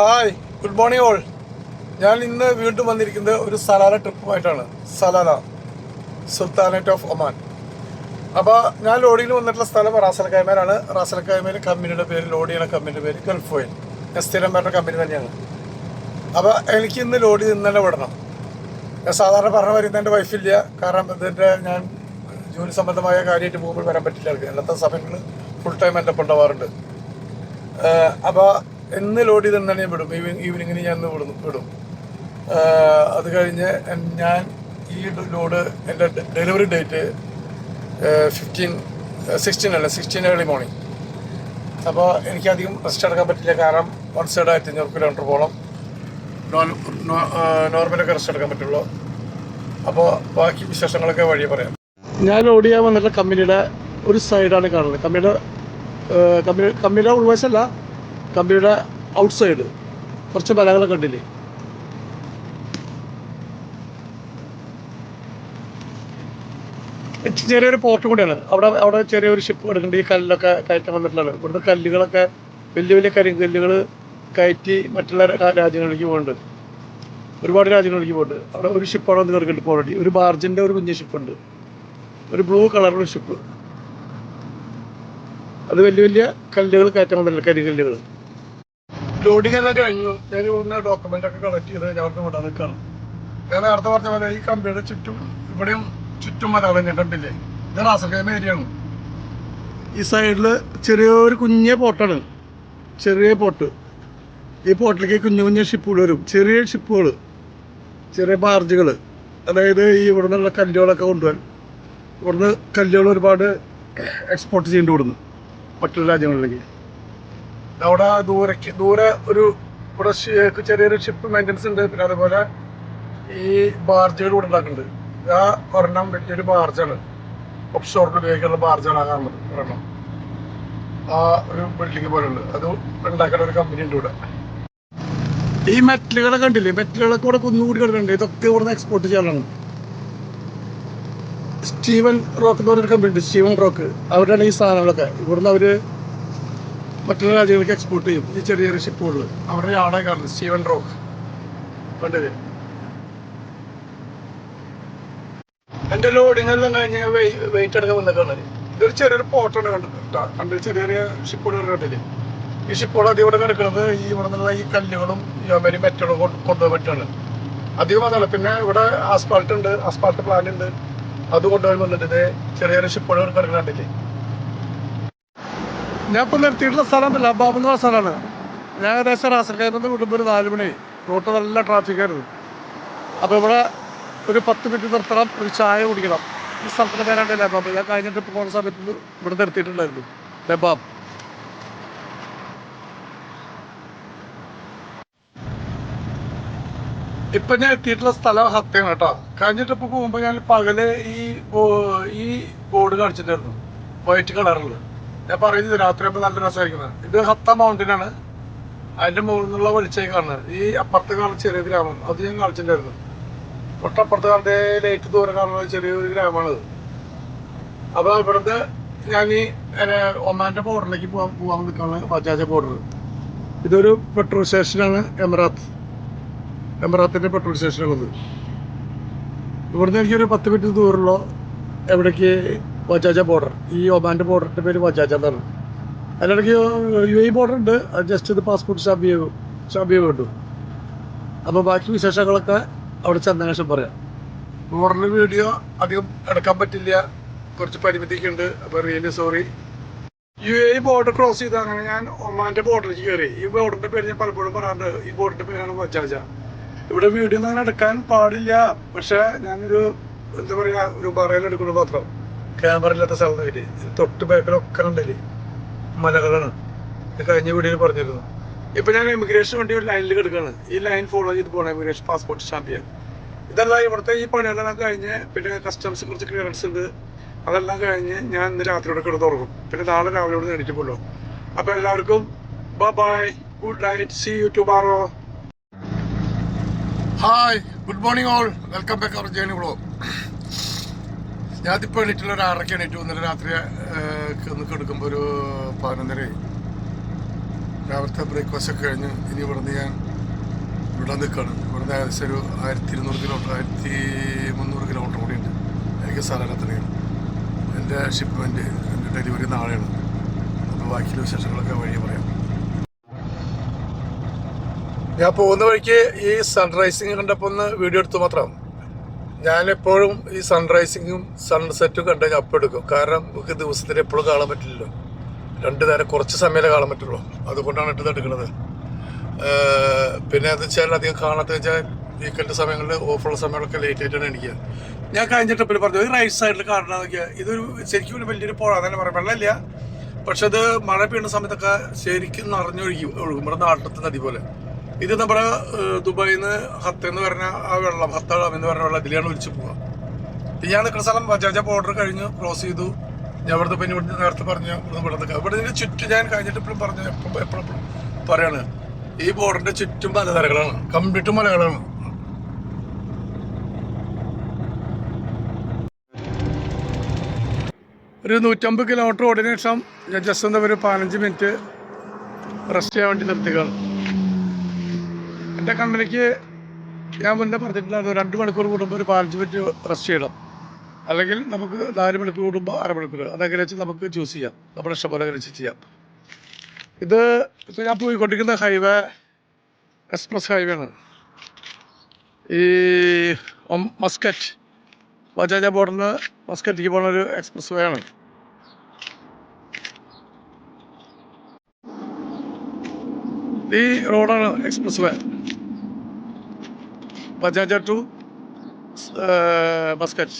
Hi good morning all ഞാൻ ഇന്ന് വീണ്ടും വന്നിരിക്കുന്നത് ഒരു Salalah ട്രിപ്പുമായിട്ടാണ്. Salalah sultanate of Oman. അപ്പോൾ ഞാൻ ലോഡിയിൽ വന്നിട്ടുള്ള സ്ഥലം റാസൽ കൈമേലാണ് റാസൽ കൈമേൽ കമ്പനിയുടെ പേര് ലോഡ് ചെയ്യുന്ന കമ്പനിയുടെ പേര് ഗൾഫ് ഓയിൽ ഞാൻ സ്ഥിരം വരുന്ന കമ്പനി തന്നെയാണ്. അപ്പോൾ എനിക്ക് ഇന്ന് ലോഡ് ചെയ്ത് ഇന്നലെ വിടണം. ഞാൻ സാധാരണ പറഞ്ഞ വരുന്ന എന്റെ വൈഫില്ല കാരണം ഇതിന്റെ ഞാൻ ജോലി സംബന്ധമായ കാര്യമായിട്ട് പോകുമ്പോൾ വരാൻ പറ്റില്ല. അല്ലാത്ത സമയങ്ങളിൽ ഫുൾ ടൈം എന്റെ ഒപ്പം ഉണ്ടാവാറുണ്ട് അപ്പോൾ അപ്പൊ എന്ന് ലോഡ് ചെയ്ത് തന്നെ ഞാൻ വിടും. ഈവനിങ് ഈവനിങ്ങിന് ഞാൻ ഇന്ന് വിടും അത് കഴിഞ്ഞ് ഞാൻ ഈ ലോഡ് എന്റെ ഡെലിവറി ഡേറ്റ് ഫിഫ്റ്റീൻ സിക്സ്റ്റീൻ അല്ല സിക്സ്റ്റീൻ ഏർലി മോർണിംഗ് അപ്പോൾ എനിക്കധികം റെസ്റ്റ് എടുക്കാൻ പറ്റില്ല. കാരണം വൺ സൈഡ് ആയിരത്തി അഞ്ഞൂറ് കിലോമീറ്റർ പോകണം നോർമലൊക്കെ റെസ്റ്റ് എടുക്കാൻ പറ്റുള്ളൂ. അപ്പോൾ ബാക്കി വിശേഷങ്ങളൊക്കെ വഴി പറയാം. ഞാൻ ലോഡ് ചെയ്യാൻ വന്നിട്ട് കമ്പനിയുടെ ഒരു സൈഡാണ് കാണുന്നത്. കമ്പനിയുടെ കമ്പനി കമ്പനിയുടെ ഉൾവശമല്ല കമ്പനിയുടെ ഔട്ട് സൈഡ് കുറച്ച് മരങ്ങളെ കണ്ടില്ലേ? ചെറിയൊരു പോർട്ട് കൂടിയാണ്. അവിടെ അവിടെ ചെറിയൊരു ഷിപ്പ് കിടക്കുന്നുണ്ട് ഈ കല്ലൊക്കെ കയറ്റാൻ വന്നിട്ടുള്ളത് ഇവിടുത്തെ കല്ലുകളൊക്കെ വലിയ വലിയ കരിങ്കല്ലുകൾ കയറ്റി മറ്റുള്ള രാജ്യങ്ങളിലേക്ക് പോകുന്നുണ്ട് ഒരുപാട് രാജ്യങ്ങളിലേക്ക് പോകുന്നുണ്ട് അവിടെ ഒരു ഷിപ്പ് അവിടെ ഇപ്പോൾ ഓൾറെഡി ഒരു ബാർജിന്റെ ഒരു കുഞ്ഞ് ഷിപ്പുണ്ട് ഒരു ബ്ലൂ കളറുള്ള ഷിപ്പ് അത് വലിയ വലിയ കല്ലുകൾ കയറ്റാൻ വന്നില്ല കരികല്ലുകൾ ലോഡിംഗ് എല്ലാം കഴിഞ്ഞു. ഞാൻ ഇവിടുന്ന് ഡോക്യുമെന്റ് ഒക്കെ കളക്ട് ചെയ്ത് അവിടെ വിടാൻ നിൽക്കുകയാണ് ഞാൻ നേരത്തെ പറഞ്ഞ പോലെ ഈ കമ്പിയുടെ ചുറ്റും ഇവിടെയും ചുറ്റും മലയാളം തന്നെ കണ്ടില്ലേ? ഇത് റാസൽഖൈമ ഏരിയയാണ് ഈ സൈഡിൽ ചെറിയൊരു കുഞ്ഞ പോട്ടാണ് ചെറിയ പോട്ട് ഈ പോട്ടിലേക്ക് കുഞ്ഞു കുഞ്ഞു ഷിപ്പുകൾ വരും. ചെറിയ ഷിപ്പുകൾ ചെറിയ ബാർജുകൾ അതായത് ഈ ഇവിടെ നിന്നുള്ള കല്ലുകളൊക്കെ കൊണ്ടുപോകാൻ ഇവിടുന്ന് കല്ലുകൾ ഒരുപാട് എക്സ്പോർട്ട് ചെയ്യേണ്ടി ഇവിടുന്ന് മറ്റുള്ള രാജ്യങ്ങളിലേക്ക്. അവിടെ ദൂരക്ക് ദൂരെ ഒരു ഇവിടെ ചെറിയൊരു ഷിപ്പ് മെയിന്റനൻസ് ഉണ്ട്. പിന്നെ അതുപോലെ ഈ ബാർജുകൾ ഇവിടെ ഉണ്ടാക്കുന്നുണ്ട്. ആ ഒരെണ്ണം വലിയൊരു ബാർജാണ് ഓഫ് ഉപയോഗിക്കാനുള്ള ബാർജാണ് ആ കാണുന്നത്. ഒരെണ്ണം. ആ ഒരു ബിൽഡിംഗ് പോലെ ഉണ്ട്. അത് ഉണ്ടാക്കുന്ന ഒരു കമ്പനി ഉണ്ട് ഇവിടെ. ഈ മെറ്റലുകളെ കണ്ടില്ലേ? മെറ്റലുകളൊക്കെ ഇവിടെ കുന്നുകൂടി കിടക്കുന്നുണ്ട്. ഇതൊക്കെ ഇവിടുന്ന് എക്സ്പോർട്ട് ചെയ്യാനാണ്. സ്റ്റീവൻ റോക്ക് എന്ന് പറഞ്ഞൊരു കമ്പനി ഉണ്ട്. സ്റ്റീവൻ റോക്ക് അവരുടെ ഈ സാധനങ്ങളൊക്കെ. ഇവിടുന്ന് അവർ മറ്റുള്ള രാജ്യങ്ങൾക്ക് എക്സ്പോർട്ട് ചെയ്യും. ഈ ചെറിയ ചെറിയ ഷിപ്പുകളിൽ അവരുടെ ആളെ കാണുന്നത് സ്റ്റീവൻ റോക്ക് കണ്ടില്ലേ? ലോഡിങ് എല്ലാം കഴിഞ്ഞ് വെയിറ്റ് എടുക്കാൻ വന്നേക്കാണ്. ഇതൊരു ചെറിയൊരു പോർട്ടാണ് കണ്ടത്. ട്ടാ. കണ്ട് ചെറിയ ചെറിയ ഷിപ്പുകൾ കണ്ടില്ലേ? ഈ ഷിപ്പുകൾ അധികം ഇവിടെ കിടക്കുന്നത് ഈ ഇവിടെ നിന്നുള്ള ഈ കല്ലുകളും ഈ കൊണ്ട് കൊണ്ടുപോകാൻ പറ്റുകയാണ് അധികം അതാണ് പിന്നെ ഇവിടെ ആസ്പാൾട്ട് ഉണ്ട് ആസ്പാൾട്ട് പ്ലാന്റ് ഉണ്ട്. അത് കൊണ്ടുപോയി വന്നിട്ട് ചെറിയ ചെറിയ ഷിപ്പുകൾ കിടക്കുന്നുണ്ടില്ലേ? ഞാൻ ഇപ്പോൾ നിർത്തിയിട്ടുള്ള സ്ഥലം ലബാബ് എന്ന് പറഞ്ഞ സ്ഥലമാണ്. ഞാൻ ഏകദേശം റാസൽക്കാരിൽ നിന്ന് ഒരു നാല് മണി. റോട്ട് നല്ല ട്രാഫിക് ആയിരുന്നു. അപ്പോൾ ഇവിടെ ഒരു പത്ത് മിനിറ്റ് നിർത്തണം ഒരു ചായ കുടിക്കണം. ഈ സ്ഥലത്തിന്റെ പേരാണ് ലബാബ്. ഞാൻ കഴിഞ്ഞിട്ട് ഇപ്പോൾ പോകുന്ന സമയത്ത് ഇവിടെ നിർത്തിയിട്ടുണ്ടായിരുന്നു. ലബാബ്. ഇപ്പൊ ഞാൻ എത്തിയിട്ടുള്ള സ്ഥലം ഹത്തയാണ് കേട്ടോ. കഴിഞ്ഞിട്ട് ഇപ്പോൾ പോകുമ്പോ ഞാൻ പകൽ ഈ ഈ ബോർഡ് കാണിച്ചിട്ടുണ്ടായിരുന്നു. വൈറ്റ് കളറിൽ ഞാൻ പറയുന്നത് രാത്രി ആകുമ്പോൾ നല്ല രസമായിരിക്കുന്നത് ഇത് ഹത്ത മൗണ്ടൻ ആണ്. അതിന്റെ മുകളിൽ നിന്നുള്ള വെളിച്ചം കാണുന്നത് ഈ അപ്പുറത്ത് കാണുന്ന ചെറിയ ഗ്രാമം. അത് ഞാൻ കാണിച്ചിട്ടുണ്ടായിരുന്നു. തൊട്ടപ്പുറത്ത് കാണുന്ന ലേറ്റ് ദൂരം കാണുന്ന ചെറിയൊരു ഗ്രാമമാണത്. അപ്പൊ ഇവിടുത്തെ ഞാൻ ഈ ഒമാന്റെ ബോർഡറിലേക്ക് പോകാൻ പോകാൻ നിൽക്കാണ് ബജാജ ബോർഡർ ഇതൊരു പെട്രോൾ സ്റ്റേഷനാണ് എമറാത്ത്. എമറാത്തിന്റെ പെട്രോൾ സ്റ്റേഷനുള്ളത് ഇവിടുന്ന് എനിക്കൊരു പത്ത് മിനിറ്റ് ദൂരമുള്ള എവിടേക്ക് വജാജ ബോർഡർ ഈ ഒമാന്റെ ബോർഡറിന്റെ പേര് ബജാജ എന്നാണ്. അതിനിടയ്ക്ക് യു എ ബോർഡർ ഉണ്ട്. അത് ജസ്റ്റ് ഇത് പാസ്പോർട്ട് സ്റ്റാമ്പ് ചെയ്യും സ്റ്റാമ്പ് ചെയ്യും വേണ്ടു അപ്പോൾ ബാക്കി വിശേഷങ്ങളൊക്കെ അവിടെ ചെന്ന ശേഷം പറയാം. ബോർഡറിൽ വീഡിയോ അധികം എടുക്കാൻ പറ്റില്ല. കുറച്ച് പരിമിതിയൊക്കെ ഉണ്ട്. അപ്പോൾ really sorry U A border cross ചെയ്ത് അങ്ങനെ ഞാൻ ഒമാന്റെ ബോർഡറിലേക്ക് കയറി. ഈ ബോർഡറിന്റെ പേര് ഞാൻ പലപ്പോഴും പറയാറുണ്ട്. ഈ ബോർഡറിന്റെ പേരാണ് ബജാജ ഇവിടെ വീഡിയോ ഒന്നും അങ്ങനെ എടുക്കാൻ പാടില്ല. പക്ഷേ ഞാനൊരു എന്താ പറയുക ഒരു പറയലെടുക്കുന്നു മാത്രം. ക്യാമറ ഇല്ലാത്ത സ്ഥലം ഇല്ലേ തൊട്ട് ബാക്കിലൊക്കെ ഉണ്ടല്ലേ മലകളാണ്. കഴിഞ്ഞ വീഡിയോയിൽ പറഞ്ഞിരുന്നു. ഇപ്പൊ ഞാൻ ഇമിഗ്രേഷൻ വേണ്ടി ഒരു ലൈനിൽ കിടക്കാണ്. ഈ ലൈൻ ഫോളോ ചെയ്ത് പോകണം ഇമിഗ്രേഷൻ പാസ്പോർട്ട് സ്റ്റാമ്പ് ചെയ്യാൻ. ഇതെല്ലാം ഇവിടുത്തെ ഈ പണികളെല്ലാം കഴിഞ്ഞ് പിന്നെ കസ്റ്റംസ് കുറച്ച് ക്ലിയറൻസ് ഉണ്ട്. അതെല്ലാം കഴിഞ്ഞ് ഞാൻ ഇന്ന് രാത്രിയോടെ കിടന്ന് ഉറങ്ങും. പിന്നെ നാളെ രാവിലെ ഇവിടെ എണീറ്റ് പോലോ അപ്പൊ എല്ലാവർക്കും bye good night see you tomorrow hi good morning all welcome back our journey blow ഞാനിപ്പോൾ എണീറ്റുള്ള ഒരു ആറരയ്ക്ക് എണീറ്റ് ഇന്നലെ രാത്രി ഒന്ന് കിടക്കുമ്പോൾ ഒരു പതിനൊന്നരയായി രാവിലത്തെ ബ്രേക്ക്ഫാസ്റ്റ് ഒക്കെ കഴിഞ്ഞ് ഇനി ഇവിടുന്ന് ഞാൻ ഇവിടെ നിൽക്കുകയാണ് ഇവിടുന്ന് ഏകദേശം ഒരു ആയിരത്തി ഇരുന്നൂറ് കിലോമീറ്റർ ആയിരത്തി മുന്നൂറ് കിലോമീറ്റർ കൂടിയുണ്ട് എനിക്ക് സ്ഥലത്തിനെയും എന്റെ ഷിപ്മെന്റ് എന്റെ ഡെലിവറി നാളെയാണ്. അപ്പോൾ ബാക്കിയുള്ള വിശേഷങ്ങളൊക്കെ വഴി പറയാം. ഞാൻ പോകുന്ന വഴിക്ക് ഈ സൺറൈസിങ് കണ്ടപ്പോൾ ഒന്ന് വീഡിയോ എടുത്തു മാത്രം. ഞാൻ എപ്പോഴും ഈ സൺറൈസിങ്ങും സൺസെറ്റും കണ്ടു കഴിഞ്ഞാൽ അപ്പം എടുക്കും കാരണം നമുക്ക് ദിവസത്തിൽ എപ്പോഴും കാണാൻ പറ്റില്ലല്ലോ. രണ്ട് നേരം കുറച്ച് സമയമേ കാണാൻ പറ്റുള്ളൂ. അതുകൊണ്ടാണ് ഇട്ടത് എടുക്കുന്നത്. പിന്നെ അത് വെച്ചാൽ അധികം കാണാത്ത വെച്ചാൽ വീക്കെൻഡ് സമയങ്ങളിൽ ഓഫുള്ള സമയങ്ങളൊക്കെ ലേറ്റ് ആയിട്ടാണ് എനിക്ക് ഞാൻ കഴിഞ്ഞ ട്രിപ്പിൽ പറഞ്ഞു റൈറ്റ് സൈഡിൽ കാണണം നോക്കിയാൽ ഇതൊരു ശരിക്കും ഒരു വലിയൊരു പുഴ തന്നെ പറയാം. വെള്ളമില്ല. പക്ഷെ അത് മഴ പെയ്യുന്ന സമയത്തൊക്കെ ശരിക്കും നിറഞ്ഞൊഴുകി ഒഴുകും. നമ്മുടെ നാട്ടിലത്തെ നദി പോലെ. ഇത് നമ്മുടെ ദുബായിൽ നിന്ന് ഹത്ത എന്ന് പറഞ്ഞ ആ വെള്ളം ഹത്ത ഡാം എന്ന് പറഞ്ഞ വെള്ളം ഇതിലാണ് ഒലിച്ചു പോവുക. ഞാൻ നിൽക്കുന്ന സ്ഥലം ബജാജ ബോർഡർ കഴിഞ്ഞ് ക്രോസ് ചെയ്തു. ഞാൻ ഇവിടുത്തെ പിന്നെ ഇവിടുന്ന് നേരത്തെ പറഞ്ഞു ഇവിടുന്ന് ഇവിടെ നിൽക്കാം ഇവിടെ ഇതിന് ചുറ്റും ഞാൻ കഴിഞ്ഞിട്ട് ഇപ്പോഴും പറഞ്ഞു എപ്പോഴും എപ്പോഴും പറയാണ്. ഈ ബോർഡറിന്റെ ചുറ്റും മലനിരകളാണ്. കംപ്ലീറ്റ് മലകളാണ്. ഒരു നൂറ്റമ്പത് കിലോമീറ്റർ ഓടിയതിനു ശേഷം ഞാൻ ജസ്റ്റ് എന്താ ഒരു പതിനഞ്ച് മിനിറ്റ് റെസ്റ്റ് ചെയ്യാൻ വേണ്ടി നിർത്തിക്കാണ് എന്റെ കമ്പനിക്ക് ഞാൻ മുന്നേ പറഞ്ഞിട്ടുണ്ടായിരുന്നു രണ്ട് മണിക്കൂർ കൂടുമ്പോൾ ഒരു പതിനഞ്ച് മിനിറ്റ് റെസ്റ്റ് ചെയ്യണം. അല്ലെങ്കിൽ നമുക്ക് നാല് മണിക്കൂർ കൂടുമ്പോൾ അരമണിക്കൂർ അതെങ്ങനെ വെച്ച് നമുക്ക് ചൂസ് ചെയ്യാം. നമ്മുടെ ഇഷ്ടം പോലെ വെച്ച് ചെയ്യാം. ഇത് ഇപ്പോൾ ഞാൻ പോയിക്കൊണ്ടിരിക്കുന്ന ഹൈവേ എക്സ്പ്രസ് ഹൈവേ ആണ്. ഈ മസ്കറ്റ് ബജാജ ബോർഡിൽ നിന്ന് മസ്കറ്റിലേക്ക് പോകുന്ന ഒരു എക്സ്പ്രസ് വേ ആണ്. ഈ റോഡാണ് എക്സ്പ്രസ് വേ. ബജാജ ടു മസ്കറ്റ്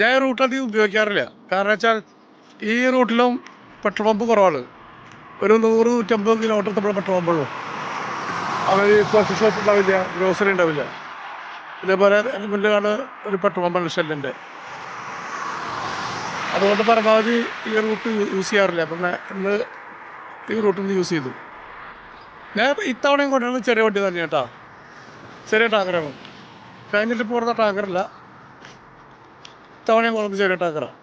ഞാൻ റൂട്ട് അധികം ഉപയോഗിക്കാറില്ല. കാരണം വെച്ചാൽ ഈ റൂട്ടിലും പെട്രോൾ പമ്പ് കുറവാണ്. ഒരു നൂറ് നൂറ്റമ്പത് കിലോമീറ്റർ നമ്മൾ പെട്രോൾ പമ്പുള്ളൂ ഈ കോഫി ഷോപ്പ് ഉണ്ടാവില്ല ഗ്രോസറി ഉണ്ടാവില്ല. ഇതേപോലെ മുന്നിലാണ് ഒരു പെട്രോൾ പമ്പ് ഷെല്ലിന്റെ. അതുകൊണ്ട് പരമാവധി ഈ റൂട്ട് യൂസ് ചെയ്യാറില്ല. പിന്നെ ഇന്ന് ഈ റൂട്ടിൽ നിന്ന് യൂസ് ചെയ്തു. ഞാൻ ഇത്തവണയും കൊണ്ടുവരുന്നത് ചെറിയ വണ്ടി തന്നെ കേട്ടോ ചെറിയ ടാങ്കറാണ് കഴിഞ്ഞിട്ട് പോകുന്ന ടാങ്കറല്ല ഇത്തവണയും കൊണ്ടുവന്നത് ചെറിയ ടാങ്കറാണ്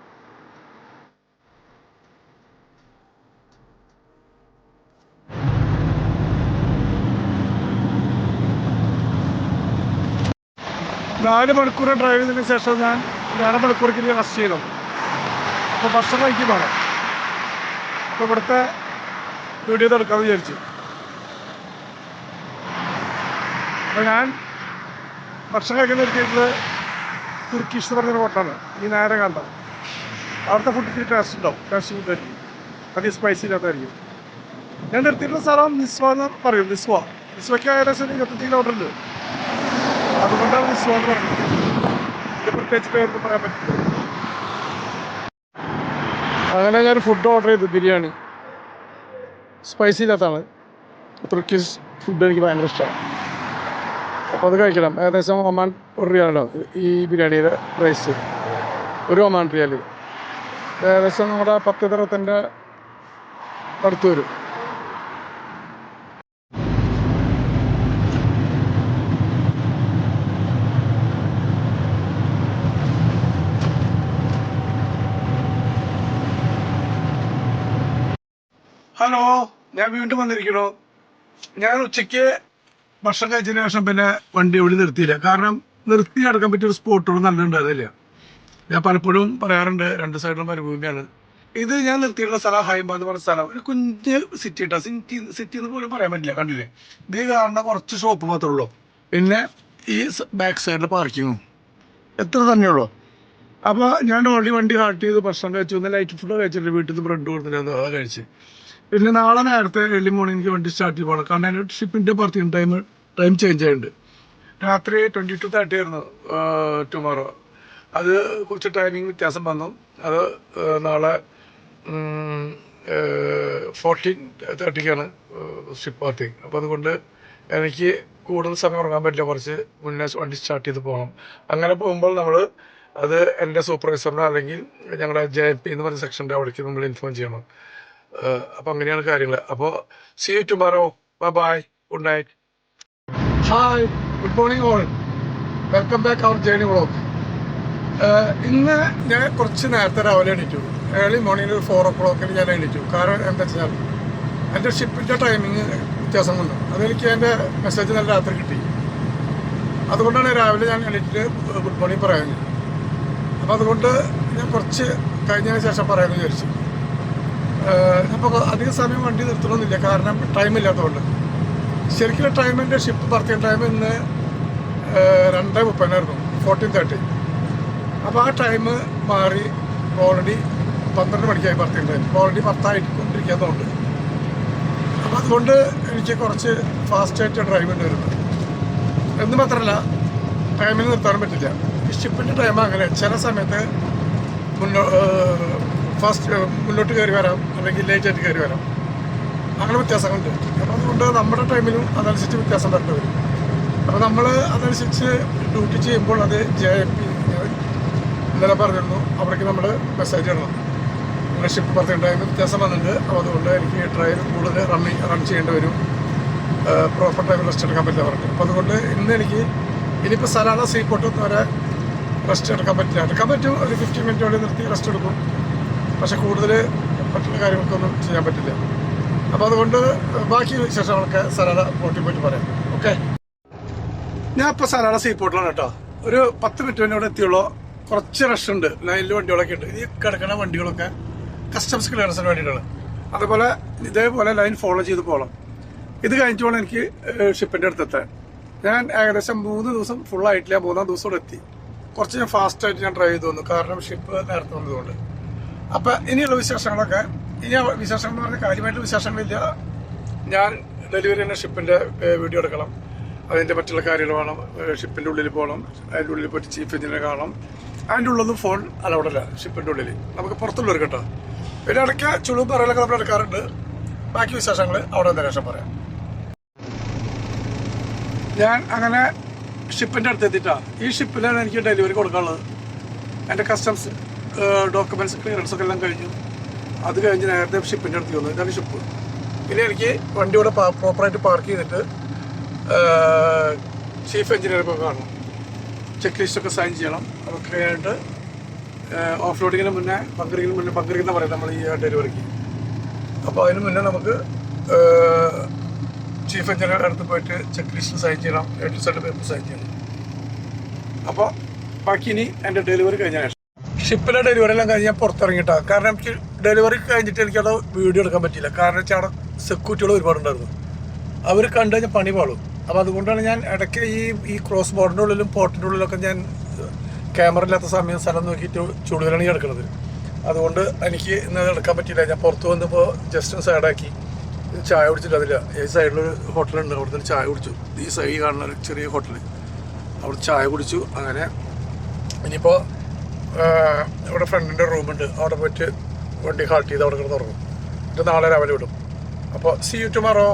നാല് മണിക്കൂർ ഡ്രൈവ് ചെയ്തതിന് ശേഷം ഞാൻ രണ്ട് മണിക്കൂർക്ക് റെസ്റ്റ് ചെയ്തു. അപ്പോൾ ഭക്ഷണം കഴിക്കുമ്പോൾ അപ്പോൾ ഇവിടുത്തെ വീഡിയോ എടുക്കാമെന്ന് വിചാരിച്ചു. അപ്പോൾ ഞാൻ ഭക്ഷണം കഴിക്കുന്ന നിർത്തിയിട്ടുള്ളത് തുർക്കിഷ് എന്ന് പറഞ്ഞൊരു ഹോട്ടലാണ് ഈ നേരെ കണ്ട? അവിടുത്തെ ഫുഡ് ഇത്തിരി ടേസ്റ്റ് ഉണ്ടാവും. ടേസ്റ്റ് ഫുഡ് ആയിരിക്കും അധികം സ്പൈസി ഇല്ലാത്തതായിരിക്കും. ഞാൻ നിർത്തിയിട്ടുള്ള സ്ഥലം നിസ്വ എന്ന് പറയും. നിസ്വ. നിസ്വയ്ക്ക് ഏകദേശം ഇരുപത്തഞ്ച് കിലോമീറ്റർ ഉണ്ട്. അതുകൊണ്ടാണ് നിസ്വ എന്ന് പറയുന്നത് പ്രത്യേകിച്ച് പേരൊന്നും പറയാൻ പറ്റില്ല. അങ്ങനെ ഞാൻ ഫുഡ് ഓർഡർ ചെയ്തു ബിരിയാണി. സ്പൈസി ഇല്ലാത്തതാണ്. തുർക്കിഷ് ഫുഡ് എനിക്ക് ഭയങ്കര ഇഷ്ടമാണ് അപ്പോൾ അത് കഴിക്കണം. ഏകദേശം ഒമാൻ ഒരു റിയാലോ ഈ ബിരിയാണിയുടെ പ്രൈസ് ഒരു ഒമാൻ റിയാൽ ഏകദേശം നമ്മുടെ പത്ത് തരത്തിന്റെ അടുത്ത് വരും. ഹലോ ഞാൻ വീണ്ടും വന്നിരിക്കണു ഞാൻ ഉച്ചയ്ക്ക് ഭക്ഷണം കഴിച്ചതിന് ശേഷം പിന്നെ വണ്ടി എവിടെ നിർത്തിയില്ല. കാരണം നിർത്തി നടക്കാൻ പറ്റിയ ഒരു സ്പോട്ടുകൾ നല്ലുണ്ടായിരുന്നില്ല ഞാൻ പലപ്പോഴും പറയാറുണ്ട് രണ്ട് സൈഡിലും മരുഭൂമിയാണ്. ഇത് ഞാൻ നിർത്തിയിട്ടുള്ള സ്ഥലം ഹൈബ എന്ന് പറഞ്ഞ സ്ഥലം. ഒരു കുഞ്ഞ് സിറ്റി സിറ്റി സിറ്റി എന്ന് പോലും പറയാൻ പറ്റില്ല. കണ്ടില്ലേ? ഇത് കാണുന്ന കുറച്ച് ഷോപ്പ് മാത്രമേ ഉള്ളൂ. പിന്നെ ഈ ബാക്ക് സൈഡിൽ പാർക്കിങ്ങും എത്ര തന്നെയുള്ളൂ. അപ്പോൾ ഞാൻ ഓൾറെഡി വണ്ടി ഹാർട്ട് ചെയ്ത് ഭക്ഷണം കഴിച്ചു. ഒന്ന് ലൈറ്റ് ഫുഡ് കഴിച്ചിട്ട് വീട്ടിൽ നിന്ന് ബ്രെഡ് കൊടുത്തിട്ട് അത് കഴിച്ച്. പിന്നെ നാളെ നേരത്തെ ഏർലി മോർണിംഗ് എനിക്ക് വണ്ടി സ്റ്റാർട്ട് ചെയ്ത് പോകണം കാരണം എന്റെ ഷിപ്പിന്റെ പുറത്തേക്ക് ടൈം ടൈം ചേഞ്ച് ആയിട്ടുണ്ട്. രാത്രി ട്വന്റി ടു തേർട്ടി ആയിരുന്നു ടുമോറോ അത് കുറച്ച് ടൈമിംഗ് വ്യത്യാസം വന്നു. അത് നാളെ ഫോർട്ടീൻ തേർട്ടിക്കാണ് ഷിപ്പ് പാർട്ടിങ് അപ്പോൾ അതുകൊണ്ട് എനിക്ക് കൂടുതൽ സമയം ഉറങ്ങാൻ പറ്റില്ല. കുറച്ച് മുന്നേ വണ്ടി സ്റ്റാർട്ട് ചെയ്ത് പോകണം അങ്ങനെ പോകുമ്പോൾ നമ്മൾ അത് എന്റെ സൂപ്പർവൈസറിനോ അല്ലെങ്കിൽ ഞങ്ങളുടെ ജെ പി എന്ന് പറഞ്ഞ സെക്ഷന്റെ അവിടേക്ക് നമ്മൾ ഇൻഫോം ചെയ്യണം. അപ്പോൾ അങ്ങനെയാണ് കാര്യങ്ങൾ അപ്പോൾ see you tomorrow bye bye good night hi good morning all welcome back our journey vlog ഇന്ന് ഞാൻ കുറച്ച് നേരത്തെ രാവിലെ എണീറ്റു. ഏർലി മോർണിംഗ് ഒരു ഫോർ ഓ ക്ലോക്കിൽ ഞാൻ എണീറ്റു. കാരണം എന്താ വെച്ചാൽ എന്റെ ഷിപ്പിന്റെ ടൈമിങ് വ്യത്യാസം വന്നു അതെനിക്ക് എന്റെ മെസ്സേജ് നല്ല രാത്രി കിട്ടി. അതുകൊണ്ടാണ് രാവിലെ ഞാൻ എണീറ്റ് ഗുഡ് മോർണിംഗ് പറയാൻ അപ്പോൾ അതുകൊണ്ട് ഞാൻ കുറച്ച് കഴിഞ്ഞതിന് ശേഷം പറയാമെന്ന് വിചാരിച്ചു. അപ്പോൾ അധിക സമയം വണ്ടി നിർത്തണമെന്നില്ല കാരണം ടൈം ഇല്ലാത്തതുകൊണ്ട്. ശരിക്കും ടൈമിന്റെ ഷിപ്പ് പറത്തിയ ടൈം ഇന്ന് രണ്ട് മുപ്പതിനായിരുന്നു. ഫോർട്ടീൻ തേർട്ടി അപ്പോൾ ആ ടൈം മാറി. ഓൾറെഡി പന്ത്രണ്ട് മണിക്കായി പറത്തിയ ടൈം ഓൾറെഡി പത്തായിക്കൊണ്ടിരിക്കുന്നതുകൊണ്ട്. അപ്പോൾ അതുകൊണ്ട് എനിക്ക് കുറച്ച് ഫാസ്റ്റായിട്ട് ഡ്രൈവ് ഉണ്ട് വരുന്നത് എന്ന് മാത്രമല്ല ടൈമിൽ നിർത്താനും പറ്റില്ല. ഷിപ്പിന്റെ ടൈം അങ്ങനെ. ചില സമയത്ത് മുന്നോ ഫാസ്റ്റ് മുന്നോട്ട് കയറി വരാം അല്ലെങ്കിൽ ലേറ്റായിട്ട് കയറി വരാം. അങ്ങനെ വ്യത്യാസങ്ങളുണ്ട്. അപ്പോൾ അതുകൊണ്ട് നമ്മുടെ ടൈമിലും അതനുസരിച്ച് വ്യത്യാസം വരേണ്ടി വരും. അപ്പോൾ നമ്മൾ അതനുസരിച്ച് ഡ്യൂട്ടി ചെയ്യുമ്പോൾ അത് ജെ എം പി ഇന്നലെ പറഞ്ഞിരുന്നു അവിടേക്ക് നമ്മൾ മെസ്സേജ് ഇടണം. നമ്മുടെ ഷിപ്പ് പറഞ്ഞ അതിന് വ്യത്യാസം വന്നിട്ടുണ്ട്. അപ്പോൾ അതുകൊണ്ട് എനിക്ക് ഡ്രൈവ് കൂടുതൽ റണ്ണി റൺ ചെയ്യേണ്ടി വരും. പ്രോപ്പർ ടൈമിൽ റെസ്റ്റ് എടുക്കാൻ പറ്റില്ല പറഞ്ഞു അപ്പോൾ അതുകൊണ്ട് ഇന്ന് എനിക്ക് ഇനിയിപ്പോൾ സലാദ സീ പോർട്ട് വരെ റെസ്റ്റ് എടുക്കാൻ പറ്റില്ല. എടുക്കാൻ പറ്റും. ഒരു ഫിഫ്റ്റി മിനിറ്റ് വരെ നിർത്തി റെസ്റ്റ് എടുക്കും. പക്ഷെ കൂടുതൽ പറ്റുന്ന കാര്യങ്ങൾക്കൊന്നും ചെയ്യാൻ പറ്റില്ല. അപ്പോൾ അതുകൊണ്ട് ബാക്കി വിശേഷങ്ങളൊക്കെ സലാല പോട്ടി പോയിട്ട് പറയാം. ഓക്കെ ഞാൻ ഇപ്പോൾ സലാല സീ പോട്ടിലാണ് കേട്ടോ. ഒരു പത്ത് മിനിറ്റ് മുന്നേ ഇവിടെ എത്തിയുള്ളൂ. കുറച്ച് റഷ് ഉണ്ട്. ലൈനിൽ വണ്ടികളൊക്കെ ഉണ്ട്. ഈ കിടക്കുന്ന വണ്ടികളൊക്കെ കസ്റ്റംസ് ക്ലിയറൻസിന് വേണ്ടിയിട്ടാണ് അതുപോലെ ഇതേപോലെ ലൈൻ ഫോളോ ചെയ്ത് പോകണം. ഇത് കഴിഞ്ഞു പോകണം എനിക്ക് ഷിപ്പിന്റെ അടുത്തെത്താൻ ഞാൻ ഏകദേശം മൂന്ന് ദിവസം ഫുൾ ആയിട്ടില്ല. മൂന്നാം ദിവസം ഇവിടെ എത്തി. കുറച്ച് ഞാൻ ഫാസ്റ്റായിട്ട് ഞാൻ ഡ്രൈവ് ചെയ്തു കാരണം ഷിപ്പ് നേരത്തെ വന്നതുകൊണ്ട്. അപ്പൊ ഇനിയുള്ള വിശേഷങ്ങളൊക്കെ ഇനി വിശേഷങ്ങൾ എന്ന് പറഞ്ഞാൽ കാര്യമായിട്ട് വിശേഷങ്ങളില്ല ഞാൻ ഡെലിവറി ചെയ്യുന്ന ഷിപ്പിന്റെ വീഡിയോ എടുക്കണം. അതിന്റെ മറ്റുള്ള കാര്യങ്ങൾ വേണം. ഷിപ്പിന്റെ ഉള്ളിൽ പോകണം. അതിന്റെ ഉള്ളിൽ പോയിട്ട് ചീഫ് എഞ്ചിനെ കാണണം. അതിന്റെ ഉള്ളൊന്നും ഫോൺ അലൗഡല്ല ഷിപ്പിന്റെ ഉള്ളിൽ നമുക്ക് പുറത്തുള്ള ഒരു കേട്ടോ. പിന്നെ ഇടയ്ക്ക് ചുളും പറയലൊക്കെ നമ്മൾ എടുക്കാറുണ്ട്. ബാക്കി വിശേഷങ്ങൾ അവിടെ നിന്ന് ശേഷം പറയാം. ഞാൻ അങ്ങനെ ഷിപ്പിന്റെ അടുത്ത് എത്തിയിട്ടാ. ഈ ഷിപ്പിലാണ് എനിക്ക് ഡെലിവറി കൊടുക്കാനുള്ളത്. എന്റെ കസ്റ്റംസ് ഡോക്യുമെന്റ്സ് ക്ലിയറൻസ് ഒക്കെ എല്ലാം കഴിഞ്ഞു. അത് കഴിഞ്ഞ് നേരത്തെ ഷിപ്പിന്റെ അടുത്ത് വന്നു. ഇതാണ് ഷിപ്പ് പിന്നെ എനിക്ക് വണ്ടി ഇവിടെ പ്രോപ്പറായിട്ട് പാർക്ക് ചെയ്തിട്ട് ചീഫ് എഞ്ചിനീയർ പോയി കാണണം. ചെക്ക് ലിസ്റ്റ് ഒക്കെ സൈൻ ചെയ്യണം. അതൊക്കെ കഴിഞ്ഞിട്ട് ഓഫ് ലോഡിങ്ങിന് മുന്നേ ബങ്കറിങ്ങിന് മുന്നേ ബങ്കറിംഗ് എന്ന് പറയും നമ്മൾ ഈ ഡെലിവറിക്ക് അപ്പോൾ അതിന് മുന്നേ നമുക്ക് ചീഫ് എഞ്ചിനീയറുടെ അടുത്ത് പോയിട്ട് ചെക്ക് ലിസ്റ്റ് സൈൻ ചെയ്യണം എട്ട് സെഡ് പേപ്പർ സൈൻ ചെയ്യണം. അപ്പോൾ ബാക്കി ഇനി എന്റെ ഡെലിവറി കഴിഞ്ഞ ഷിപ്പിലെ ഡെലിവറി എല്ലാം കഴിഞ്ഞ് ഞാൻ പുറത്തിറങ്ങിയിട്ടാ. കാരണം എനിക്ക് ഡെലിവറി കഴിഞ്ഞിട്ട് എനിക്കത് വീഡിയോ എടുക്കാൻ പറ്റിയില്ല. കാരണം വെച്ചാൽ അവിടെ സെക്യൂരിറ്റികൾ ഒരുപാടുണ്ടായിരുന്നു. അവർ കണ്ടു കഴിഞ്ഞാൽ പണി പാളും. അപ്പോൾ അതുകൊണ്ടാണ് ഞാൻ ഇടയ്ക്ക് ഈ ഈ ക്രോസ് ബോർഡിന്റെ ഉള്ളിലും പോർട്ടിന്റെ ഉള്ളിലൊക്കെ ഞാൻ ക്യാമറ ഇല്ലാത്ത സമയം സ്ഥലം നോക്കിയിട്ട് ചുടുകലാണ് എടുക്കുന്നത് അതുകൊണ്ട് എനിക്ക് ഇന്ന് എടുക്കാൻ പറ്റിയില്ല. ഞാൻ പുറത്ത് വന്നപ്പോൾ ജസ്റ്റ് സൈഡാക്കി ചായ കുടിച്ചിട്ട് അതില്ല. ഈ സൈഡിലൊരു ഹോട്ടലുണ്ട് അവിടെ നിന്ന് ചായ കുടിച്ചു. ഈ സൈഡ് കാണുന്ന ഒരു ചെറിയ ഹോട്ടൽ അവിടെ ചായ കുടിച്ചു. അങ്ങനെ ഇനിയിപ്പോൾ ഇവിടെ ഫ്രണ്ടിന്റെ റൂമുണ്ട്. അവിടെ പോയിട്ട് വണ്ടി ഹാൾട്ട് ചെയ്ത് അവിടെ കിടന്ന് ഉറങ്ങും. എന്നിട്ട് നാളെ രാവിലെ വിടും. അപ്പോൾ see you tomorrow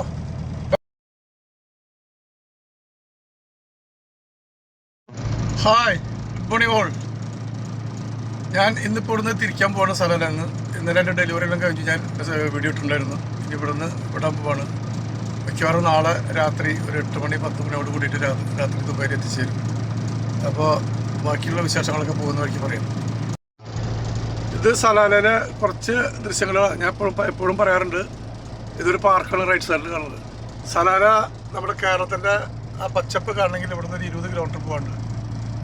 hi good morning all ഞാൻ ഇന്നിപ്പോൾ ഇവിടുന്ന് തിരിക്കാൻ പോകുന്ന സ്ഥലമാണ്. ഇന്നലെ എന്റെ ഡെലിവറി എല്ലാം കഴിഞ്ഞ്. ഞാൻ വീഡിയോ ഇട്ടിട്ടുണ്ടായിരുന്നു. ഇനി ഇവിടുന്ന് വിടാൻ പോവാണ്. മിക്കവാറും നാളെ രാത്രി ഒരു എട്ട് മണി പത്ത് മണിയോട് കൂടിയിട്ട് രാത്രി ദുബായിൽ എത്തിച്ചേരും അപ്പോൾ ബാക്കിയുള്ള വിശേഷങ്ങളൊക്കെ പോകുന്ന വഴിക്ക് പറയാം. ഇത് സലാലയിലെ കുറച്ച് ദൃശ്യങ്ങൾ ഞാൻ എപ്പോഴും എപ്പോഴും പറയാറുണ്ട്. ഇതൊരു പാർക്കാണ് റൈറ്റ് സൈഡിൽ കാണുന്നത്. സലാല നമ്മുടെ കേരളത്തിന്റെ ആ പച്ചപ്പ് കാണണമെങ്കിൽ ഇവിടെ നിന്ന് ഒരു ഇരുപത് കിലോമീറ്റർ പോകാണ്ട്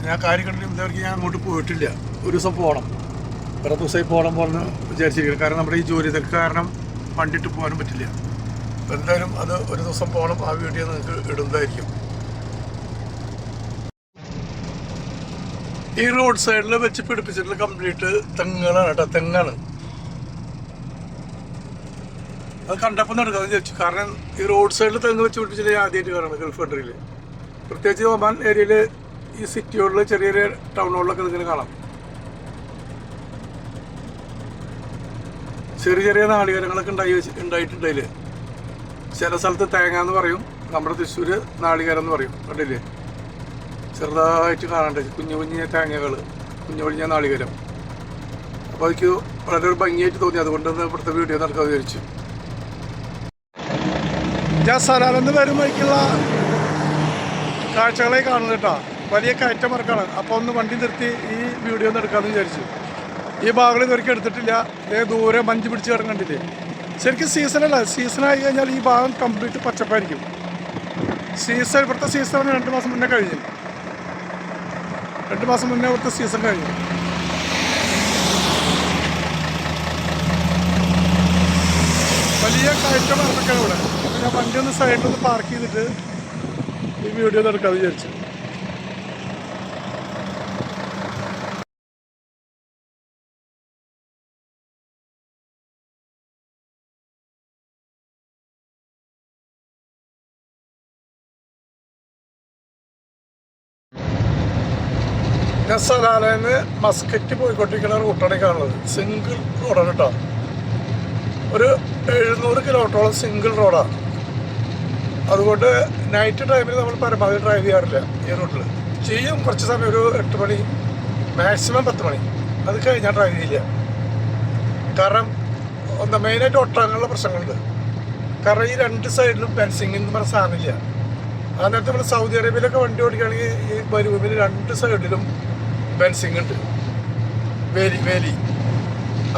ഞാൻ കാര്യം കണ്ടിട്ട് ഇതുവരെയ്ക്ക് ഞാൻ അങ്ങോട്ട് പോയിട്ടില്ല. ഒരു ദിവസം പോകണം വേറെ ദിവസമായി പോകണം പോലെ വിചാരിച്ചിരിക്കുന്നു. കാരണം നമ്മുടെ ഈ ജോലി തിരക്ക് കാരണം വണ്ടിയിട്ട് പോകാനും പറ്റില്ല. എന്തായാലും അത് ഒരു ദിവസം പോകണം ആ വീഡിയോ നിങ്ങൾക്ക് ഇടുന്നതായിരിക്കും. ഈ റോഡ് സൈഡിൽ വെച്ച് പിടിപ്പിച്ചിട്ടുള്ള കംപ്ലീറ്റ് തെങ്ങാണ് കേട്ടോ തെങ്ങാണ്. അത് കണ്ടപ്പോൾ നടക്കാന്ന് ചോദിച്ചു കാരണം ഈ റോഡ് സൈഡിൽ തെങ്ങ് വെച്ച് പിടിപ്പിച്ചിട്ട് ആദ്യമായിട്ട് കാണുന്നത് ഗൾഫ് കൺട്രിയിൽ പ്രത്യേകിച്ച് ഒമാൻ ഏരിയയിൽ ഈ സിറ്റികളിൽ ചെറിയ ചെറിയ ടൗണുകളിലൊക്കെ ഇങ്ങനെ കാണാം. ചെറിയ ചെറിയ നാളികേരങ്ങളൊക്കെ ഉണ്ടായി വെച്ച് ഉണ്ടായിട്ടുണ്ട് ചില സ്ഥലത്ത് തേങ്ങ എന്ന് പറയും. നമ്മുടെ തൃശ്ശൂര് നാളികേരം എന്ന് പറയും. കണ്ടില്ലേ? ചെറുതായിട്ട് കാണേണ്ടത് കുഞ്ഞു കുഞ്ഞു തേങ്ങകൾ കുഞ്ഞു കുഞ്ഞ നാളികരം. അപ്പോൾ എനിക്ക് വളരെ ഭംഗിയായിട്ട് തോന്നി. അതുകൊണ്ടൊന്ന് ഇവിടുത്തെ വീഡിയോ നടക്കാൻ വിചാരിച്ചു. ഞാൻ സലാലെന്ന് വരുമ്പോഴേക്കുള്ള കാഴ്ചകളെ കാണുന്നത് കേട്ടോ. വലിയ കയറ്റം ഇറക്കാണ് അപ്പോൾ ഒന്ന് വണ്ടി നിർത്തി ഈ വീഡിയോ ഒന്ന് എടുക്കാമെന്ന് വിചാരിച്ചു. ഈ ഭാഗങ്ങൾ ഇതുവരെ എടുത്തിട്ടില്ല. ഇതേ ദൂരെ മഞ്ഞ് പിടിച്ച് കിടക്കണ്ടില്ലേ ശരിക്കും സീസണല്ല സീസണായി കഴിഞ്ഞാൽ ഈ ഭാഗം കംപ്ലീറ്റ് പച്ചപ്പായിരിക്കും. സീസൺ ഇവിടുത്തെ സീസൺ രണ്ട് മാസം മുന്നേ കഴിഞ്ഞു. രണ്ട് മാസം മുന്നേ അവിടുത്തെ സീസൺ കഴിഞ്ഞു. വലിയ കയറ്റം ഇറക്കണം ഇവിടെ. ഞാൻ വണ്ടി ഒന്ന് സൈഡിൽ ഒന്ന് പാർക്ക് ചെയ്തിട്ട് ഈ വീഡിയോ എടുക്കാതെ വിചാരിച്ചു. ഞാൻ സലാലേന്ന് മസ്കറ്റ് പോയിക്കൊണ്ടിരിക്കുന്ന റൂട്ടാണ് കാണുന്നത്. സിംഗിൾ റോഡാണ് കേട്ടോ. ഒരു എഴുന്നൂറ് കിലോമീറ്ററോളം സിംഗിൾ റോഡാണ് അതുകൊണ്ട് നൈറ്റ് ടൈമിൽ നമ്മൾ പരമാവധി ഡ്രൈവ് ചെയ്യാറില്ല ഈ റൂട്ടിൽ ചെയ്യും കുറച്ച് സമയം ഒരു എട്ട് മണി മാക്സിമം പത്ത് മണി. അത് കഴിഞ്ഞാൽ ഡ്രൈവ് ചെയ്യില്ല. കാരണം ഒന്ന് മെയിനായിട്ട് ഒട്ടകങ്ങളുടെ പ്രശ്നങ്ങളുണ്ട്. കാരണം ഈ രണ്ട് സൈഡിലും ഫെൻസിങ് എന്ന് പറഞ്ഞ സാധനമില്ല ആ നേരത്തെ നമ്മൾ സൗദി അറേബ്യയിലൊക്കെ വണ്ടി ഓടിക്കുകയാണെങ്കിൽ ഈ മരുഭൂമിയിൽ രണ്ട് സൈഡിലും ഫെൻസിങ് ഉണ്ട്. വേലി വേലി.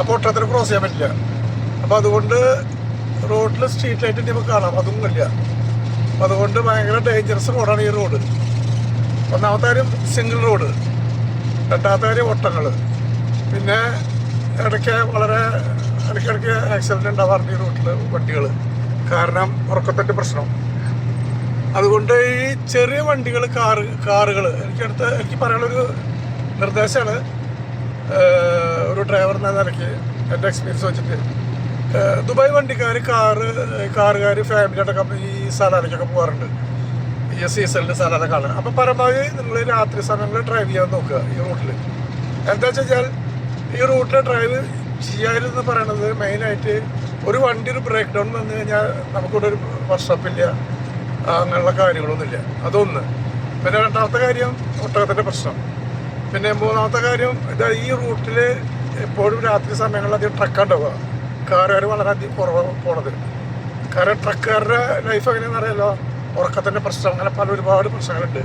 അപ്പോൾ ഒട്ടത്തിന് ക്രോസ് ചെയ്യാൻ പറ്റില്ല. അപ്പോൾ അതുകൊണ്ട് റോഡിൽ സ്ട്രീറ്റ് ലൈറ്റ് നമുക്ക് കാണാം. അതും ഇല്ല അതുകൊണ്ട് ഭയങ്കര ഡേഞ്ചറസ് റോഡാണ് ഈ റോഡ് ഒന്നാമത്തെ കാര്യം സിംഗിൾ റോഡ് രണ്ടാമത്തെ കാര്യം ഓട്ടങ്ങൾ പിന്നെ ഇടയ്ക്ക് വളരെ ഇടയ്ക്കിടയ്ക്ക് ആക്സിഡന്റ് ഉണ്ടാവാറുണ്ട് ഈ റൂട്ടിൽ വണ്ടികൾ കാരണം ഉറക്കത്തിന്റെ പ്രശ്നം. അതുകൊണ്ട് ഈ ചെറിയ വണ്ടികൾ കാറ് കാറുകൾ എനിക്കടുത്ത് എനിക്ക് പറയാനുള്ളൊരു നിർദ്ദേശമാണ്. ഒരു ഡ്രൈവറിനെ നിലയ്ക്ക് എന്റെ എക്സ്പീരിയൻസ് വെച്ചിട്ട്. ദുബായ് വണ്ടിക്കാർ കാറ് കാറുകാർ ഫാമിലി അടക്കം ഈ സ്ഥലത്തേക്കൊക്കെ പോകാറുണ്ട്. ഈ സീസണിൽ സ്ഥലമൊക്കെ കാണാൻ. അപ്പോൾ പരമാവധി നിങ്ങൾ രാത്രി സമയങ്ങളിൽ ഡ്രൈവ് ചെയ്യാൻ നോക്കുക ഈ റൂട്ടിൽ എന്താ വെച്ച് കഴിഞ്ഞാൽ ഈ റൂട്ടിൽ ഡ്രൈവ് ചെയ്യാനെന്ന് പറയണത് മെയിനായിട്ട് ഒരു വണ്ടി ഒരു ബ്രേക്ക് ഡൗൺ വന്നു കഴിഞ്ഞാൽ നമുക്കിവിടെ ഒരു വർഷപ്പില്ല അങ്ങനെയുള്ള കാര്യങ്ങളൊന്നുമില്ല. അതൊന്ന്. പിന്നെ രണ്ടാമത്തെ കാര്യം ഒട്ടകത്തിന്റെ പ്രശ്നം. പിന്നെ മൂന്നാമത്തെ കാര്യം ഇതാ ഈ റൂട്ടിൽ എപ്പോഴും രാത്രി സമയങ്ങളിൽ അധികം ട്രക്കുണ്ടാവുക കാറുകാർ വളരെയധികം കുറവ് പോണത്. കാരണം ട്രക്കുകാരുടെ ലൈഫ് എങ്ങനെയാണെന്ന് അറിയാലോ? ഉറക്കത്തിന്റെ പ്രശ്നം അങ്ങനെ പല ഒരുപാട് പ്രശ്നങ്ങളുണ്ട്.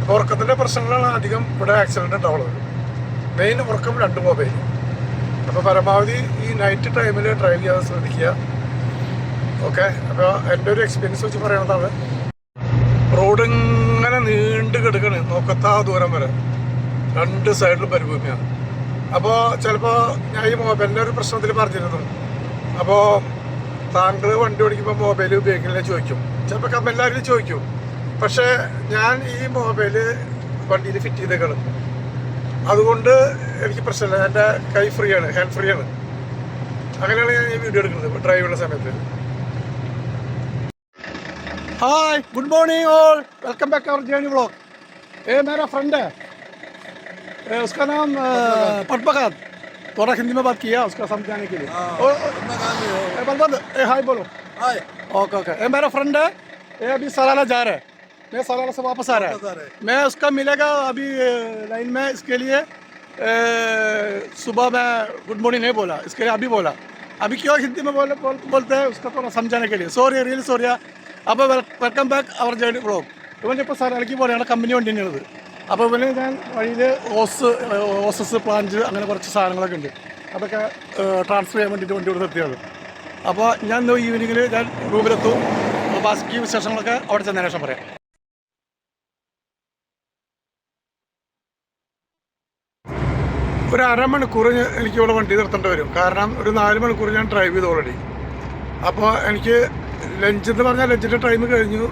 അപ്പോൾ ഉറക്കത്തിന്റെ പ്രശ്നങ്ങളാണ് അധികം ഇവിടെ ആക്സിഡന്റ് ഉണ്ടാവുള്ളത് മെയിൻ ഉറക്കം രണ്ട് മൊബൈൽ അപ്പോൾ പരമാവധി ഈ നൈറ്റ് ടൈമിൽ ഡ്രൈവ് ചെയ്യാൻ ശ്രദ്ധിക്കുക. ഓക്കെ അപ്പോൾ എന്റെ ഒരു എക്സ്പീരിയൻസ് വെച്ച് പറയുന്നതാണ് റോഡ് ഇങ്ങനെ നീണ്ടു കിടക്കണ് നോക്കത്താ ദൂരം വരെ. രണ്ട് സൈഡിലും മരുഭൂമിയാണ് അപ്പോൾ ചിലപ്പോൾ ഞാൻ ഈ മൊബൈലിന്റെ ഒരു പ്രശ്നത്തിൽ പറഞ്ഞിരുന്നു. അപ്പോൾ താങ്കൾ വണ്ടി ഓടിക്കുമ്പോൾ മൊബൈൽ ഉപയോഗിക്കുന്നില്ല ചോദിക്കും. ചിലപ്പോൾ കമ്മെല്ലാവരും ചോദിക്കും. പക്ഷേ ഞാൻ ഈ മൊബൈൽ വണ്ടിയിൽ ഫിറ്റ് ചെയ്തേക്കാണ്. അതുകൊണ്ട് എനിക്ക് പ്രശ്നമില്ല. എന്റെ കൈ ഫ്രീ ആണ് ഹാൻഡ് ഫ്രീ ആണ്. അങ്ങനെയാണ് ഞാൻ ഈ വീഡിയോ എടുക്കുന്നത് ഡ്രൈവ് ചെയ്യുന്ന സമയത്ത്. Hi good morning all welcome back our journey vlog ഏ മേരാ ഫ്രണ്ട് उसका नाम पटपकात थोड़ा हिंदी में बात किया उसका समझाने के लिए ओ, ओ, ए, बलबंद ए हाय बोलो हाय ओके ओके ये मेरा फ्रेंड है ये अभी सराला जा रहा है मैं सराला से वापस आ रहा वापस आ रहा है मैं उसका मिलेगा अभी लाइन में इसके लिए ए, सुबह मैं गुड मॉर्निंग नहीं बोला इसके लिए अभी बोला अभी क्यों हिंदी में बोल, बोल, बोलते हैं उसका थोड़ा समझाने के लिए सॉरी रियली सॉरी അപ്പോൾ welcome back our journey blog ഇവൻ ഇപ്പോൾ സ്ഥലത്തേക്ക് പോലെയാണ് കമ്പനി വണ്ടി തന്നെയാണത് അപ്പോൾ പിന്നെ ഞാൻ വഴിയിൽ ഓസ് ഓസസ് പ്ലാന്റ് അങ്ങനെ കുറച്ച് സാധനങ്ങളൊക്കെ ഉണ്ട്. അതൊക്കെ ട്രാൻസ്ഫർ ചെയ്യാൻ വേണ്ടിയിട്ട് വണ്ടി കൊടുത്ത് എത്തിയത്. അപ്പോൾ ഞാൻ ഇന്ന് ഈവനിങ്ങിൽ ഞാൻ റൂമിലെത്തും ബാക്കി വിശേഷങ്ങളൊക്കെ അവിടെ ചെന്നതിന് ശേഷം പറയാം. ഒരു അരമണിക്കൂർ എനിക്ക് ഇവിടെ വണ്ടി നിർത്തേണ്ടി വരും. കാരണം ഒരു നാല് മണിക്കൂർ ഞാൻ ഡ്രൈവ് ചെയ്ത് ഓൾറെഡി അപ്പോൾ എനിക്ക് ലഞ്ച് എന്ന് പറഞ്ഞാൽ ലഞ്ചിന്റെ ടൈം കഴിഞ്ഞു.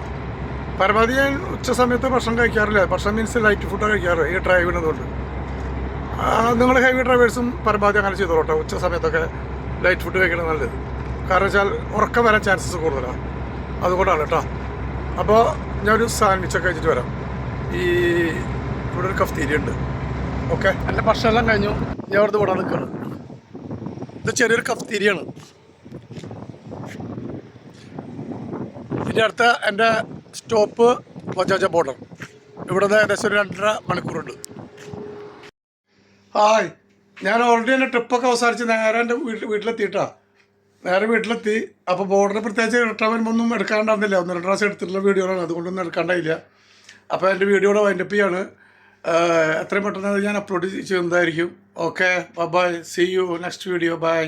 പരമാവധി ഞാൻ ഉച്ച സമയത്ത് ഭക്ഷണം കഴിക്കാറില്ല. ഭക്ഷണം മീൻസ് ലൈറ്റ് ഫുഡ് കഴിക്കാറ്. ഈ ഡ്രൈവ് ചെയ്യുന്നതുകൊണ്ട് നിങ്ങൾ ഹെവി ഡ്രൈവേഴ്സും പരമാവധി അങ്ങനെ ചെയ്തോട്ടെ ഉച്ച സമയത്തൊക്കെ ലൈറ്റ് ഫുഡ് കഴിക്കണം നല്ലത്. കാരണം വെച്ചാൽ ഉറക്കം വരാൻ ചാൻസസ് കൂടുതലാണ് അതുകൊണ്ടാണ് കേട്ടോ അപ്പോൾ ഞാനൊരു സാൻഡ്വിച്ചൊക്കെ കഴിച്ചിട്ട് വരാം. ഈ ഇവിടെ ഒരു കഫ്തീരി ഉണ്ട്. ഓക്കെ എന്റെ ഭക്ഷണമെല്ലാം കഴിഞ്ഞു. ഞാൻ അവിടുന്ന് വിടാൻ നിൽക്കുകയാണ് ഇത് ചെറിയൊരു കഫ്തീരിയാണ് ഇതിന്റെ അടുത്ത എന്റെ സ്റ്റോപ്പ് വജാജ ബോർഡർ. ഇവിടെ നിന്ന് ഏകദേശം ഒരു രണ്ടര മണിക്കൂറുണ്ട്. ഹായ്. ഞാൻ ഓൾറെഡി എന്റെ ട്രിപ്പൊക്കെ അവസാനിച്ച് നേരെ എന്റെ വീട്ടിൽ വീട്ടിലെത്തിയിട്ടാ. നേരെ വീട്ടിലെത്തി. അപ്പോൾ ബോർഡറിന് പ്രത്യേകിച്ച് റിട്ടേൺ വരുമ്പോൾ ഒന്നും എടുക്കാണ്ടായിരുന്നില്ല. ഒന്ന് രണ്ട് പ്രാവശ്യം എടുത്തിട്ടുള്ള വീഡിയോകളാണ് അതുകൊണ്ടൊന്നും എടുക്കാണ്ടായില്ല. അപ്പോൾ എന്റെ വീഡിയോയുടെ വൈൻഡപ്പ് ചെയ്യാണ്. എത്രയും പെട്ടെന്ന് ഞാൻ അപ്ലോഡ് ചെയ്യുന്നതായിരിക്കും okay bye see you next video bye